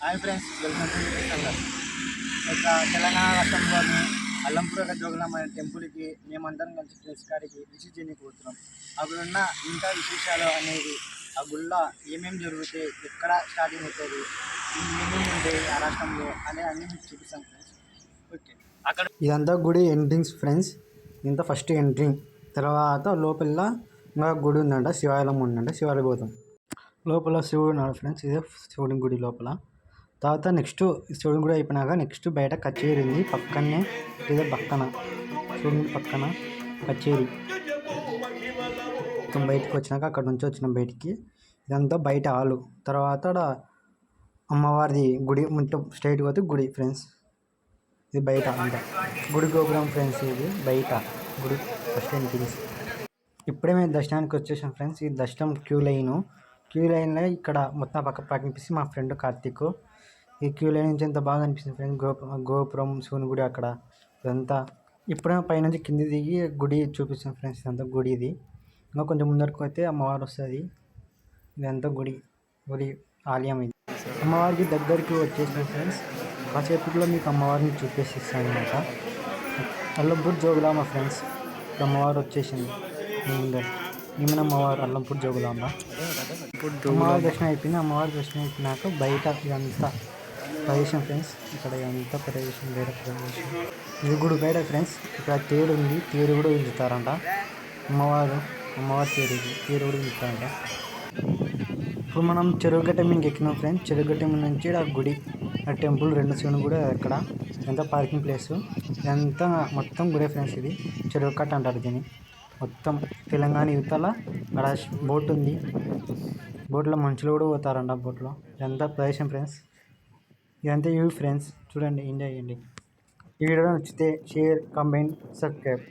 Hi friends welcome to ఇక తెలంగాణ రాష్ట్రంలోని అల్లంపూర జోగులమ్మ అనే టెంపుల్కి మేమందరం కలిసి ఫ్రెండ్స్ కాడికి విజిట్ చేయడానికి పోతున్నాం. అక్కడ ఇంకా విశేషాలు అనేది ఆ గుళ్ళ ఏమేమి జరుగుతాయి ఎక్కడ స్టార్టింగ్ అవుతుంది ఏమేమి ఉంటాయి ఆ రాష్ట్రంలో అనే అన్ని మీకు చూపిస్తాం ఫ్రెండ్స్. ఓకే. అక్కడ ఇదంతా గుడి ఎంట్రింగ్స్ ఫ్రెండ్స్. ఇంత ఫస్ట్ ఎంట్రింగ్ తర్వాత లోపల ఇంకా గుడి ఉందంట శివాలయం ఉందంట శివాలయం పోతాం. లోపల శివుడు ఉన్నాడు ఫ్రెండ్స్. ఇదే శివుడి గుడి లోపల. తర్వాత నెక్స్ట్ శివుడి కూడా అయిపోయినాక నెక్స్ట్ బయట కచేరీ ఉంది. పక్కనే ఇదే పక్కన. శివుడి పక్కన కచేరీ. మొత్తం బయటకు వచ్చినాక అక్కడ నుంచి వచ్చిన బయటికి. ఇదంతా బయట ఆలు తర్వాత అమ్మవారిది గుడి మొత్తం స్ట్రైట్ పోతే గుడి ఫ్రెండ్స్. ఇది బయట అంట. గుడి గోపురం ఫ్రెండ్స్ ఇది బయట గుడి ఫస్ట్ ఎంట్రీస్ ఇప్పుడే మేము దర్శనానికి వచ్చేసాం ఫ్రెండ్స్. ఈ దర్శనం క్యూ లైన్. క్యూ లైన్లో ఇక్కడ మొత్తం పక్క పక్కనిపిస్తే మా ఫ్రెండ్ కార్తీక్ ఈ క్యూ లైన్ నుంచి ఎంత బాగా అనిపిస్తుంది ఫ్రెండ్స్? గోపురం గోపురం శివుని గుడి అక్కడ. ఇదంతా ఇప్పుడే పైనుంచి కింది దిగి గుడి చూపిస్తాం ఫ్రెండ్స్. ఇదంతా గుడి ఇది. ఇంకా కొంచెం ముందరకు అయితే అమ్మవారు వస్తుంది. ఇదంతా గుడి. గుడి ఆలయం ఇది. అమ్మవారికి దగ్గరికి వచ్చేసిన ఫ్రెండ్స్ కాసేపట్లో మీకు అమ్మవారిని చూపిస్తాను అనమాట. అల్లంపూర్ జోగులామ ఫ్రెండ్స్ ఇప్పుడు అమ్మవారు వచ్చేసింది. మీ ముందర ఈమెన అమ్మవారు అల్లంపూర్ జోగులామ. అమ్మవారి దర్శనం అయిపోయింది. అమ్మవారి దర్శనం అయిపోయినాక బయట ఇదంతా ప్రదేశం ఫ్రెండ్స్. ఇక్కడ ఎంత ప్రదేశం బయట ప్రదేశం ఇది గుడి బయట ఫ్రెండ్స్. ఇక్కడ తేరు ఉంది. తేరు కూడా ఉంచుతారంట. అమ్మవారు అమ్మవారి తేరు తేరు కూడా ఉంచుతారంట. ఇప్పుడు మనం చెరువుగట్ట మీదకి ఎక్కినాం ఫ్రెండ్స్. చెరువుగట్ట మీద నుంచి ఆ గుడి ఆ టెంపుల్ రెండు సీన్ కూడా ఇక్కడ ఎంత పార్కింగ్ ప్లేస్. ఇదంతా మొత్తం గుడే ఫ్రెండ్స్ ఇది. చెరువు కట్ట అంటారు దీన్ని. మొత్తం తెలంగాణ యువతల అక్కడ బోట్ ఉంది. బోట్లో మనుషులు కూడా పోతారంట బోట్లో. ఇదంతా ప్రదేశం ఫ్రెండ్స్. ఇదంతా యూ ఫ్రెండ్స్ చూడండి ఎంజాయ్ చేయండి. ఈ వీడియో నచ్చితే షేర్ కామెంట్ సబ్స్క్రైబ్